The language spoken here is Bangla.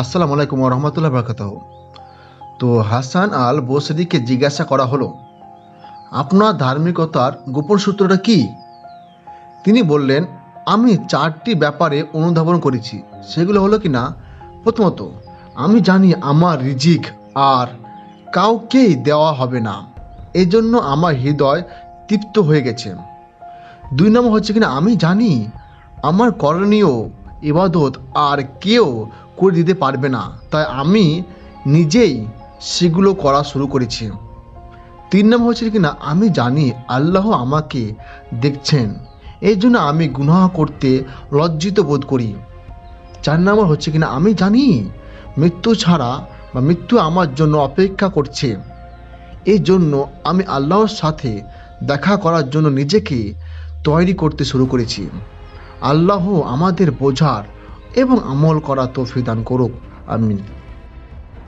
আসসালামু আলাইকুম রহমতুল্লাহ বরকাত তো হাসান আল বসরিকে জিজ্ঞাসা করা হলো, আপনার ধার্মিকতার গোপন সূত্রটা কি? তিনি বললেন, আমি চারটি ব্যাপারে অনুধাবন করেছি। সেগুলো হলো কি না? প্রথমত, আমি জানি আমার রিজিক আর কাউকেই দেওয়া হবে না। এই জন্য আমার হৃদয় তৃপ্ত হয়ে গেছে। দুই নম্বর হচ্ছে কিনা আমি জানি আমার করণীয় ইবাদত আর কেউ করে দিতে পারবে না। তাই আমি নিজেই সেগুলো করা শুরু করেছি। তিন নম্বর হচ্ছে কিনা আমি জানি আল্লাহ আমাকে দেখছেন। এই জন্য আমি গুনাহ করতে লজ্জিত বোধ করি। চার নম্বর হচ্ছে কিনা আমি জানি মৃত্যু ছাড়া বা মৃত্যু আমার জন্য অপেক্ষা করছে। এই জন্য আমি আল্লাহর সাথে দেখা করার জন্য নিজেকে তৈরি করতে শুরু করেছি। আল্লাহ আমাদের বোঝার এবং আমল করা তৌফিক দান করুক আমিন।